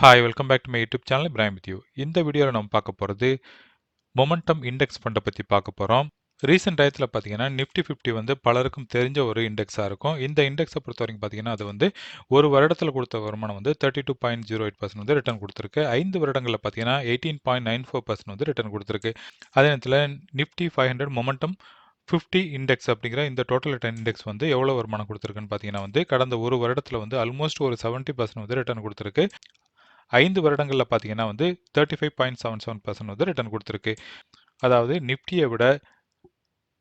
Hi welcome back to my YouTube channel Ibrahim with you இந்த வீடியோவில் நம்ம பார்க்க போகிறது மொமெண்டம் இண்டெக்ஸ் ஃபண்டை பற்றி பார்க்க போகிறோம் ரீசெண்ட் டயத்தில் பார்த்தீங்கன்னா நிஃப்டி ஃபிஃப்டி வந்து பலருக்கும் தெரிஞ்ச ஒரு இண்டெக்ஸாக இருக்கும். இந்த இண்டெக்ஸை பொறுத்த வரைக்கும் பார்த்தீங்கன்னா அது வந்து ஒரு வருடத்தில் கொடுத்த வருமானம் வந்து thirty two point zero eight percent வந்து ரிட்டர்ன் கொடுத்துருக்கு. ஐந்து வருடங்களில் பார்த்தீங்கன்னா eighteen point nine four percent வந்து ரிட்டர்ன் கொடுத்துருக்கு. அதே நேரத்தில் Nifty five hundred momentum fifty index அப்படிங்கிற இந்த டோட்டல் ரிட்டர்ன் இண்டெக்ஸ் வந்து எவ்வளோ வருமானம் கொடுத்துருக்குன்னு பார்த்தீங்கன்னா வந்து கடந்த ஒரு வருடத்தில் வந்து ஆல்மோஸ்ட் ஒரு செவன்ட்டி பர்சன்ட் வந்து ரிட்டர்ன் கொடுத்துருக்கு. ஐந்து வருடங்களில் பார்த்தீங்கன்னா வந்து thirty five point seven seven percent வந்து ரிட்டர்ன் கொடுத்துருக்கு. அதாவது நிஃப்டியை விட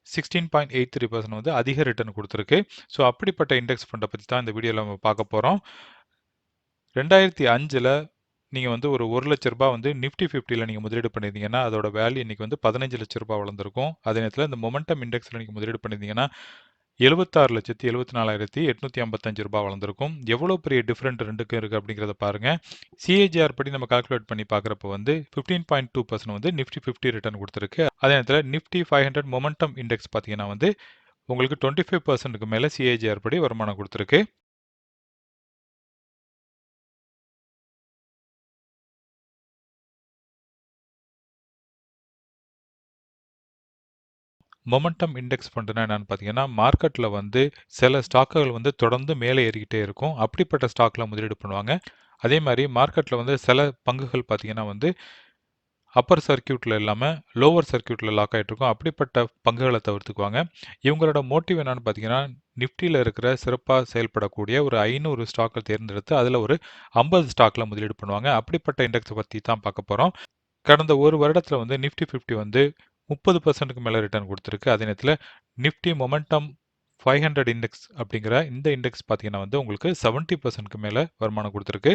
sixteen point eight three percent வந்து அதிக ரிட்டர்ன் கொடுத்துருக்கு. ஸோ அப்படிப்பட்ட இண்டெக்ஸ் ஃபண்டை பற்றி தான் இந்த வீடியோவில் நம்ம பார்க்க போகிறோம் ரெண்டாயிரத்தி அஞ்சில் நீங்கள் வந்து ஒரு ஒரு லட்ச ரூபாய் வந்து நிஃப்டி ஃபிஃப்டியில் நீங்கள் முதலீடு பண்ணியிருந்தீங்கன்னா அதோட வேல்யூ இன்றைக்கி வந்து பதினஞ்சு லட்ச ரூபாய் வளர்ந்துருக்கும். அதே நேரத்தில் இந்த மொமெண்டம் இண்டெக்ஸில் நீங்கள் முதலீடு பண்ணியிருந்தீங்கன்னா எழுபத்தாறு லட்சத்தி எழுபத்தி நாலாயிரத்தி எட்நூற்றி ஐம்பத்தஞ்சு ரூபாய் வளர்ந்துருக்கும். எவ்வளோ பெரிய டிஃப்ரெண்ட் ரெண்டுக்கும் இருக்குது அப்படிங்கிறத பாருங்கள் சிஏஜிஆர் படி நம்ம கால்குலேட் பண்ணி பார்க்குறப்ப வந்து ஃபிஃப்டீன் பாயிண்ட் டூ பர்சன்ட் வந்து நிஃப்டி ஃபிஃப்டி ரிட்டர்ன் கொடுத்துருக்கு. அதே நேரத்தில் Nifty five hundred momentum index பார்த்தீங்கன்னா வந்து உங்களுக்கு டுவெண்ட்டி ஃபைவ் பர்சன்ட்டுக்கு மேலே சிஏஜிஆர் படி வருமானம் கொடுத்துருக்கு. மொமெண்டம் இண்டெக்ஸ் ஃபண்டுனா என்னன்னு பார்த்தீங்கன்னா மார்க்கெட்டில் வந்து சில ஸ்டாக்குகள் வந்து தொடர்ந்து மேலே ஏறிக்கிட்டே இருக்கும். அப்படிப்பட்ட ஸ்டாக்கில் முதலீடு பண்ணுவாங்க. அதே மாதிரி மார்க்கெட்டில் வந்து சில பங்குகள் பார்த்தீங்கன்னா வந்து அப்பர் சர்க்கியூட்டில் இல்லாமல் லோவர் சர்க்கியூட்டில் லாக் ஆகிட்டுருக்கும் அப்படிப்பட்ட பங்குகளை தவிர்த்துக்குவாங்க. இவங்களோட மோட்டிவ் என்னன்னு பார்த்தீங்கன்னா நிஃப்டியில் இருக்கிற சிறப்பாக செயல்படக்கூடிய ஒரு ஐநூறு ஸ்டாக்கை தேர்ந்தெடுத்து அதில் ஒரு ஐம்பது ஸ்டாக்கில் முதலீடு பண்ணுவாங்க. அப்படிப்பட்ட இண்டெக்ஸை பற்றி தான் பார்க்க போகிறோம் கடந்த ஒரு வருடத்தில் வந்து நிஃப்டி ஃபிஃப்டி வந்து முப்பது பர்சன்ட்டுக்கு மேலே ரிட்டர்ன் கொடுத்துருக்கு. அதே நேரத்தில் Nifty momentum five hundred index அப்படிங்கிற இந்த இண்டெக்ஸ் பார்த்தீங்கன்னா வந்து உங்களுக்கு செவன்ட்டி பர்சன்ட்க்கு மேலே வருமானம் கொடுத்துருக்கு.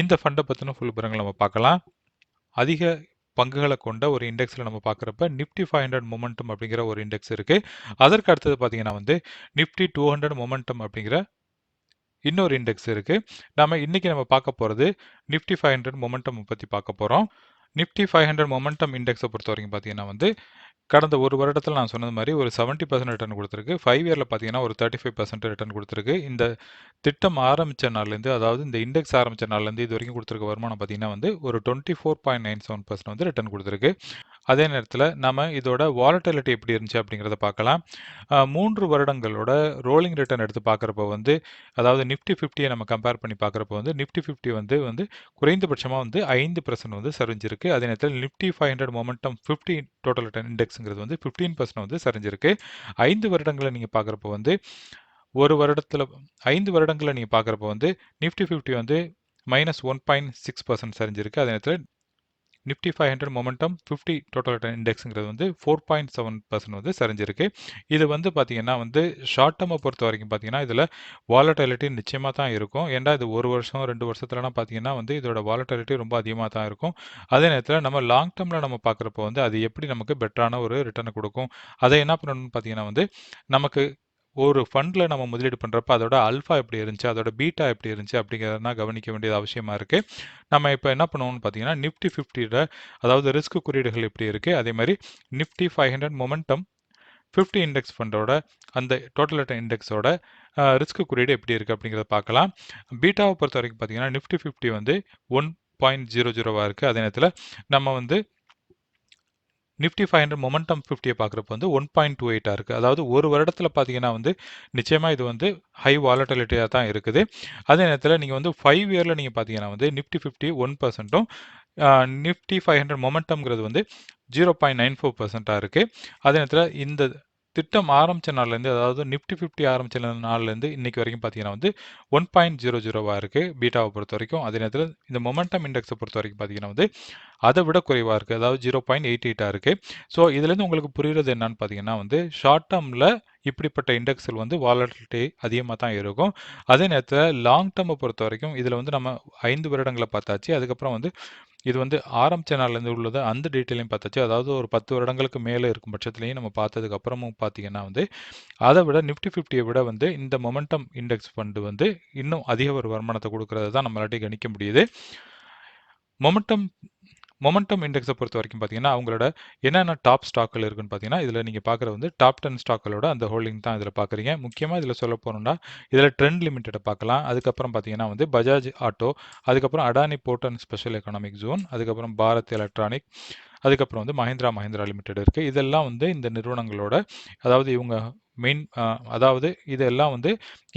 இந்த ஃபண்டை பற்றின ஃபுல் விவரங்கள் நம்ம பார்க்கலாம். அதிக பங்குகளை கொண்ட ஒரு இண்டெக்ஸில் நம்ம பார்க்குறப்ப நிஃப்டி ஃபைவ் ஹண்ட்ரட் மொமெண்டம் அப்படிங்கிற ஒரு இண்டெக்ஸ் இருக்குது அதற்கு அடுத்தது பார்த்தீங்கன்னா வந்து நிஃப்டி டூ ஹண்ட்ரட் மொமெண்டம் அப்படிங்கிற இன்னொரு இண்டெக்ஸ் இருக்குது நம்ம இன்றைக்கி நம்ம பார்க்க போகிறது நிஃப்டி ஃபைவ் ஹண்ட்ரட் மொமெண்டம் பற்றி பார்க்க போகிறோம் நிஃப்டி ஃபைவ் ஹண்ட்ரட் மொமெண்டம் இண்டெக்ஸை பொறுத்த வரைக்கும் பார்த்தீங்கன்னா வந்து கடந்த ஒரு வருடத்தில் நான் சொன்னது மாதிரி ஒரு செவன்ட்டி பர்சன்ட் ரிட்டர்ன் கொடுத்துருக்கு. ஃபைவ் இயரில் பார்த்தீங்கன்னா ஒரு தேர்ட்டி ஃபைவ் பர்சன்ட் ரிட்டர்ன் கொடுத்துருக்கு. இந்த திட்டம் ஆரம்பித்த நாள்லேருந்து அதாவது இந்த இண்டெக்ஸ் ஆரம்பித்த நாள்லேருந்து இது வரைக்கும் கொடுத்துருக்க வருமானம் பார்த்தீங்கன்னா வந்து ஒரு twenty four point nine seven percent வந்து ரிட்டர்ன் கொடுத்துருக்கு. அதே நேரத்தில் நம்ம இதோட வாலட்டிலிட்டி எப்படி இருந்துச்சு அப்படிங்கிறத பார்க்கலாம். மூன்று வருடங்களோட ரோலிங் ரிட்டர்ன் எடுத்து பார்க்குறப்ப வந்து அதாவது நிஃப்டி ஃபிஃப்டியை நம்ம கம்பேர் பண்ணி பார்க்குறப்ப வந்து நிஃப்டி ஃபிஃப்டி வந்து வந்து குறைந்தபட்சமாக வந்து ஐந்து பர்சன்ட் வந்து சரிஞ்சிருக்கு. அதே நேரத்தில் Nifty five hundred momentum fifty total return இண்டெக்ஸுங்கிறது வந்து ஃபிஃப்டீன் பர்சன்ட் வந்து சரிஞ்சிருக்கு. ஐந்து வருடங்களை நீங்கள் பார்க்குறப்ப வந்து ஒரு வருடத்தில் ஐந்து வருடங்களை நீங்கள் பார்க்குறப்ப வந்து நிஃப்டி ஃபிஃப்டி வந்து minus one point six percent சரிஞ்சிருக்கு. அதே நேரத்தில் Nifty five hundred momentum fifty total return இண்டெக்ஸுங்கிறது வந்து ஃபோர் பாயிண்ட் செவன் பர்சன்ட் வந்து சரிஞ்சிருக்கு. இது வந்து பார்த்தீங்கன்னா வந்து ஷார்ட் டேர்மை பொறுத்த வரைக்கும் பார்த்தீங்கன்னா இதில் வாலட்டாலிட்டி நிச்சயமாக தான் இருக்கும். ஏன்டா இது ஒரு வருஷம் ரெண்டு வருஷத்துலலாம் பார்த்தீங்கன்னா வந்து இதோட வாலட்டாலிட்டி ரொம்ப அதிகமாக தான் இருக்கும். அதே நேரத்தில் நம்ம லாங் டேர்மில் நம்ம பார்க்குறப்போ வந்து அது எப்படி நமக்கு பெட்டரான ஒரு ரிட்டர்னை கொடுக்கும்? அதை என்ன பண்ணணும்னு பார்த்தீங்கன்னா வந்து நமக்கு ஒரு ஃபண்டில் நம்ம முதலீடு பண்ணுறப்ப அதோட அல்ஃபா எப்படி இருந்துச்சு அதோட பீட்டா எப்படி இருந்துச்சு அப்படிங்கிறதெல்லாம் கவனிக்க வேண்டியது அவசியமாக இருக்குது நம்ம இப்போ என்ன பண்ணுவோம்னு பார்த்தீங்கன்னா நிஃப்டி ஃபிஃப்டியில் அதாவது ரிஸ்க் குறியீடுகள் எப்படி இருக்குது அதே மாதிரி Nifty five hundred momentum fifty index ஃபண்டோட அந்த டோட்டல் ரிட்டர்ன் இண்டெக்ஸோட ரிஸ்க் குறியீடு எப்படி இருக்குது அப்படிங்கிறத பார்க்கலாம். பீட்டாவை பொறுத்த வரைக்கும் பார்த்தீங்கன்னா நிஃப்டி ஃபிஃப்டி வந்து ஒன் பாயிண்ட் ஜீரோ ஜீரோவாக இருக்குது அதே நேரத்தில் நம்ம வந்து நிஃப்டி ஃபைவ் ஹண்ட்ரட் மொமெண்டம் ஃபிஃப்டியை பார்க்குறப்ப வந்து ஒன் பாயிண்ட் டூ எயிட்டாக இருக்குது அதாவது ஒரு வருடத்தில் பார்த்தீங்கன்னா வந்து நிச்சயமாக இது வந்து ஹை வாலட்டிலிட்டியாக தான் இருக்குது. அதே நேரத்தில் நீங்கள் வந்து ஃபைவ் இயரில் நீங்கள் பார்த்தீங்கன்னா வந்து நிஃப்டி ஃபிஃப்டி ஒன் பர்சன்ட்டும் நிஃப்டி ஃபைவ் ஹண்ட்ரட் மொமெண்டம்ங்கிறது வந்து ஜீரோ பாயிண்ட் நைன் ஃபோர் பர்சன்ட்டாக இருக்குது அதே நேரத்தில் இந்த திட்டம் ஆரம்பித்த நாள்லேருந்து அதாவது நிஃப்டி ஃபிஃப்டி ஆரம்பித்த நாள்லேருந்து இன்றைக்கி வரைக்கும் பார்த்தீங்கன்னா வந்து ஒன் பாயிண்ட் ஜீரோ ஜீரோவாக இருக்குது பீட்டாவை பொறுத்த வரைக்கும். அதே நேரத்தில் இந்த மொமெண்டம் இண்டெக்ஸை பொறுத்த வரைக்கும் பார்த்தீங்கன்னா வந்து அதை விட குறைவாக இருக்குது அதாவது ஜீரோ பாயிண்ட் எயிட் எயிட்டாக இருக்குது ஸோ இதுலேருந்து உங்களுக்கு புரிகிறது என்னன்னு பார்த்தீங்கன்னா வந்து ஷார்ட் டேர்மில் இப்படிப்பட்ட இண்டெக்ஸில் வந்து வாலட்டிலிட்டி அதிகமாக தான் இருக்கும். அதே நேரத்தில் லாங் டேர்மை பொறுத்த வரைக்கும் இதில் வந்து நம்ம ஐந்து வருடங்களை பார்த்தாச்சு. அதுக்கப்புறம் வந்து இது வந்து ஆரம்பித்த நாள்லேருந்து உள்ளது அந்த டீட்டெயிலையும் பார்த்தாச்சு. அதாவது ஒரு பத்து வருடங்களுக்கு மேலே இருக்கும் பட்சத்துலையும் நம்ம பார்த்ததுக்கு அப்புறமும் பார்த்தீங்கன்னா வந்து அதை விட நிஃப்டி ஃபிஃப்டியை விட வந்து இந்த மொமெண்டம் இண்டெக்ஸ் ஃபண்டு வந்து இன்னும் அதிக ஒரு வருமானத்தை கொடுக்கறது தான் நம்மளாட்டி கணிக்க முடியுது. மொமெண்டம் மொமெண்டம் இண்டெக்ஸை பொறுத்த வரைக்கும் பார்த்தீங்கன்னா அவங்களோட என்னென்ன டாப் ஸ்டாக்கள் இருக்குன்னு பார்த்தீங்கன்னா இதில் நீங்கள் பார்க்குற வந்து டாப் டென் ஸ்டாக்களோட அந்த ஹோல்டிங் தான் இதில் பார்க்குறீங்க. முக்கியமாக இதில் சொல்ல போகணும்னா இதில் ட்ரெண்ட் லிமிட்டடை பார்க்கலாம். அதுக்கப்புறம் பார்த்தீங்கன்னா வந்து பஜாஜ் ஆட்டோ அதுக்கப்புறம் Adani port and special economic zone அதுக்கப்புறம் பாரத் எலக்ட்ரானிக் அதுக்கப்புறம் வந்து மஹிந்திரா மஹிந்திரா லிமிடெட் இருக்குது இதெல்லாம் வந்து இந்த நிறுவனங்களோட அதாவது இவங்க மெயின் அதாவது இதெல்லாம் வந்து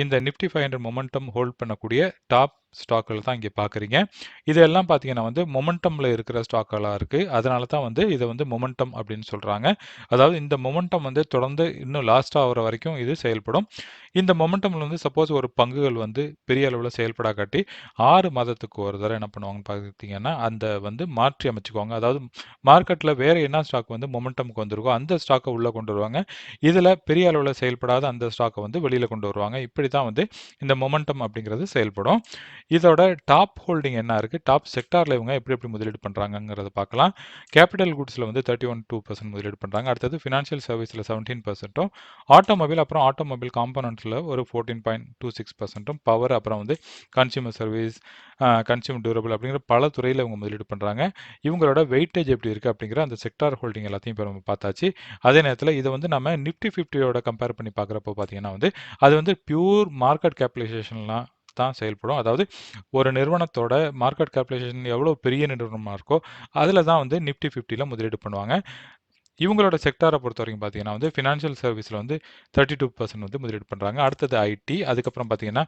இந்த Nifty five hundred momentum hold பண்ணக்கூடிய டாப் ஸ்டாக்குகள் தான் இங்கே பார்க்குறீங்க. இதெல்லாம் பார்த்தீங்கன்னா வந்து மொமெண்டமில் இருக்கிற ஸ்டாக்குகளாக இருக்குது. அதனால தான் வந்து இதை வந்து மொமெண்டம் அப்படின்னு சொல்கிறாங்க அதாவது இந்த மொமெண்டம் வந்து தொடர்ந்து இன்னும் லாஸ்ட் ஆகிற வரைக்கும் இது செயல்படும். இந்த மொமெண்டமில் வந்து சப்போஸ் ஒரு பங்குகள் வந்து பெரிய அளவில் செயல்படா காட்டி ஆறு மாதத்துக்கு ஒரு தடவை என்ன பண்ணுவாங்கன்னு பார்த்தீங்கன்னா அந்த வந்து மாற்றி அமைச்சுக்குவாங்க. அதாவது மார்க்கெட்டில் வேறு என்ன ஸ்டாக் வந்து மொமெண்டமுக்கு வந்துருக்கோ அந்த ஸ்டாக்கை உள்ளே கொண்டு வருவாங்க. இதில் பெரிய அளவில் செயல்படாத அந்த ஸ்டாக்கை வந்து வெளியில் கொண்டு வருவாங்க. இப்படி தான் வந்து இந்த மொமெண்டம் அப்படிங்கிறது செயல்படும். இதோட டாப் ஹோல்டிங் என்ன இருக்குது டாப் செக்டாரில் இவங்க எப்படி எப்படி முதலீடு பண்ணுறாங்கங்கிறத பார்க்கலாம். கேபிட்டல் குட்ஸில் வந்து தேர்ட்டி ஒன் டூ பர்சன்ட் முதலீடு பண்ணுறாங்க அடுத்தது ஃபினான்ஷியல் சர்வீஸில் செவன்டீன் பர்சன்ட்டும் ஆட்டோமொபைல் அப்புறம் ஆட்டோமொபைல் காம்பனண்ட்ஸில் ஒரு ஃபோர்டீன் பாயிண்ட் டூ சிக்ஸ் பர்சன்ட்டும் பவர் அப்புறம் வந்து கன்சியூமர் சர்வீஸ் கன்சியூமர் டியூரபிள் அப்படிங்கிற பல துறையில் இவங்க முதலீடு பண்ணுறாங்க இவங்களோட வெயிட்டேஜ் எப்படி இருக்குது அப்படிங்கிற அந்த செக்டார் ஹோல்டிங் எல்லாத்தையும் இப்போ நம்ம பார்த்தாச்சு. அதே நேரத்தில் இதை வந்து நம்ம நிஃப்டி ஃபிஃப்டியோட கம்பேர் பண்ணி பார்க்குறப்போ பார்த்தீங்கன்னா வந்து அது வந்து பியூர் மார்க்கெட் கேபிடலைசேஷன்லாம் தான் செயல்படும். அதாவது ஒரு நிறுவனத்தோட மார்க்கெட் கேபிடலைசேஷன் எவ்வளோ பெரிய நிறுவனமாக இருக்கோ அதில் தான் வந்து நிஃப்டி ஃபிஃப்டியில் முதலீடு பண்ணுவாங்க. இவங்களோட செக்டாரை பொறுத்த வரைக்கும் பார்த்தீங்கன்னா வந்து ஃபினான்ஷியல் சர்வீஸில் வந்து தேர்ட்டி டூ பர்சன்ட் வந்து முதலீடு பண்ணுறாங்க அடுத்தது ஐடி அதுக்கப்புறம் பார்த்தீங்கன்னா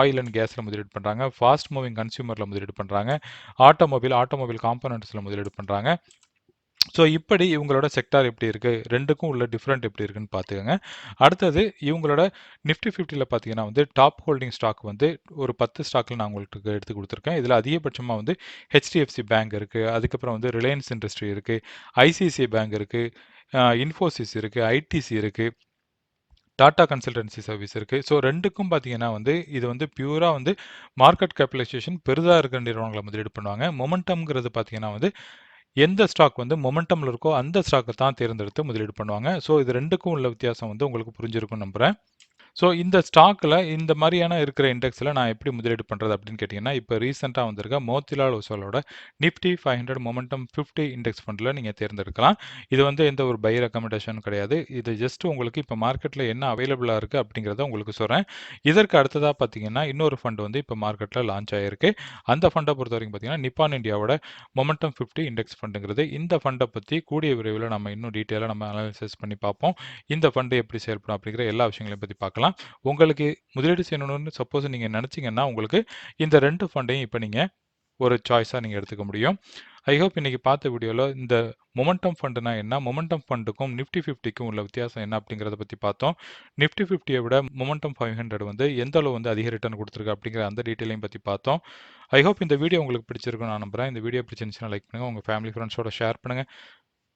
ஆயில் அண்ட் கேஸில் முதலீடு பண்ணுறாங்க ஃபாஸ்ட் மூவிங் கன்சியூமரில் முதலீடு பண்ணுறாங்க ஆட்டோமொபைல் ஆட்டோமொபைல் காம்பனண்ட்ஸில் முதலீடு பண்ணுறாங்க ஸோ இப்படி இவங்களோட செக்டார் எப்படி இருக்குது ரெண்டுக்கும் உள்ள டிஃப்ரெண்ட் எப்படி இருக்குன்னு பார்த்துக்கோங்க. அடுத்தது இவங்களோட நிஃப்டி ஃபிஃப்டியில் பார்த்தீங்கன்னா வந்து டாப் ஹோல்டிங் ஸ்டாக் வந்து ஒரு பத்து ஸ்டாக்கில் நான் உங்களுக்கு எடுத்து கொடுத்துருக்கேன். இதில் அதிகபட்சமாக வந்து ஹெச்டிஎஃப்சி பேங்க் இருக்குது அதுக்கப்புறம் வந்து ரிலையன்ஸ் இண்டஸ்ட்ரி இருக்குது ஐசிஐசிஐ பேங்க் இருக்குது இன்ஃபோசிஸ் இருக்குது ஐடிசி இருக்குது டாடா கன்சல்டன்சி சர்வீஸ் இருக்குது ஸோ ரெண்டுக்கும் பார்த்தீங்கன்னா வந்து இது வந்து பியூராக வந்து மார்க்கெட் கேபிடலைசேஷன் பெரிதாக இருக்கிற நிறுவனங்களை முதலீடு பண்ணுவாங்க. மொமெண்டம்ங்கிறது பார்த்தீங்கன்னா வந்து எந்த ஸ்டாக் வந்து மொமெண்டமில் இருக்கோ அந்த ஸ்டாக்கை தான் தேர்ந்தெடுத்து முதலீடு பண்ணுவாங்க. ஸோ இது ரெண்டுக்கும் உள்ள வித்தியாசம் வந்து உங்களுக்கு புரிஞ்சிருக்கும் நம்புகிறேன் ஸோ இந்த ஸ்டாக்கில் இந்த மாதிரியான இருக்கிற இண்டெக்ஸில் நான் எப்படி முதலீடு பண்ணுறது அப்படின்னு கேட்டிங்கன்னா இப்போ ரீசெண்டாக வந்திருக்க Motilal ஒசோலோட Nifty five hundred momentum fifty index ஃபண்டில் நீங்கள் தேர்ந்தெடுக்கலாம். இது வந்து எந்த ஒரு பை ரெக்கமெண்டேஷன் கிடையாது. இது ஜஸ்ட் உங்களுக்கு இப்போ மார்க்கெட்டில் என்ன அவைலபிளாக இருக்குது அப்படிங்கிறத உங்களுக்கு சொல்கிறேன் இதற்கு அடுத்ததாக பார்த்தீங்கன்னா இன்னொரு ஃபண்ட் வந்து இப்போ மார்க்கெட்டில் லான்ச் ஆகிருக்கு அந்த ஃபண்டை பொறுத்த வரைக்கும் பார்த்தீங்கன்னா நிப்பான் இந்தியாவோட மொமெண்டம் ஃபிஃப்டி இண்டெக்ஸ் ஃபண்டுங்கிறது இந்த ஃபண்டை பற்றி கூடிய விரைவில் நம்ம இன்னும் டீட்டெயிலாக நம்ம அனாலிசிஸ் பண்ணி பார்ப்போம். இந்த ஃபண்டு எப்படி செயல்படும் அப்படிங்கிற எல்லா விஷயங்களையும் பற்றி பார்க்கலாம். உங்களுக்கு முதலீடு செய்யணும்னு சப்போஸ் நீங்கள் நினச்சிங்கன்னா உங்களுக்கு இந்த ரெண்டு ஃபண்டையும் இப்போ நீங்கள் ஒரு சாய்ஸாக நீங்கள் எடுத்துக்க முடியும். ஐ ஹோப் இன்றைக்கி பார்த்த வீடியோவில் இந்த மொமெண்டம் ஃபண்டுனா என்ன? மொமெண்டம் ஃபண்டுக்கும் நிஃப்டி ஃபிஃப்டிக்கும் உள்ள வித்தியாசம் என்ன அப்படிங்கிறத பற்றி பார்த்தோம். நிஃப்டி ஃபிஃப்டியை விட மொமெண்டம் ஃபைவ் ஹண்ட்ரட் வந்து எந்த அளவு வந்து அதிக ரிட்டர்ன் கொடுத்துருக்கு அப்படிங்கிற அந்த டீட்டெயிலையும் பற்றி பார்த்தோம். ஐ ஹோப் இந்த வீடியோ உங்களுக்கு பிடிச்சிருக்கும் நான் நம்புகிறேன் இந்த வீடியோ பிடிச்சிருந்துச்சுன்னா லைக் பண்ணுங்கள் உங்கள் ஃபேமிலி ஃப்ரெண்ட்ஸோட ஷேர் பண்ணுங்கள்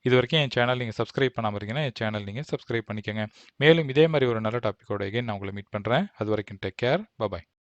இது வரைக்கும் என் சேனல் நீங்கள் சப்ஸ்கிரைப் பண்ணாமல் இருக்கீங்கன்னா என் சேனல் நீங்கள் சப்ஸ்கிரைப் பண்ணிக்கோங்க. மேலும் இதே மாதிரி ஒரு நல்ல டாப்பிக்கோட எகைன் நான் உங்களை மீட் பண்ணுறேன் அது வரைக்கும் டேக் கேர் பபாய்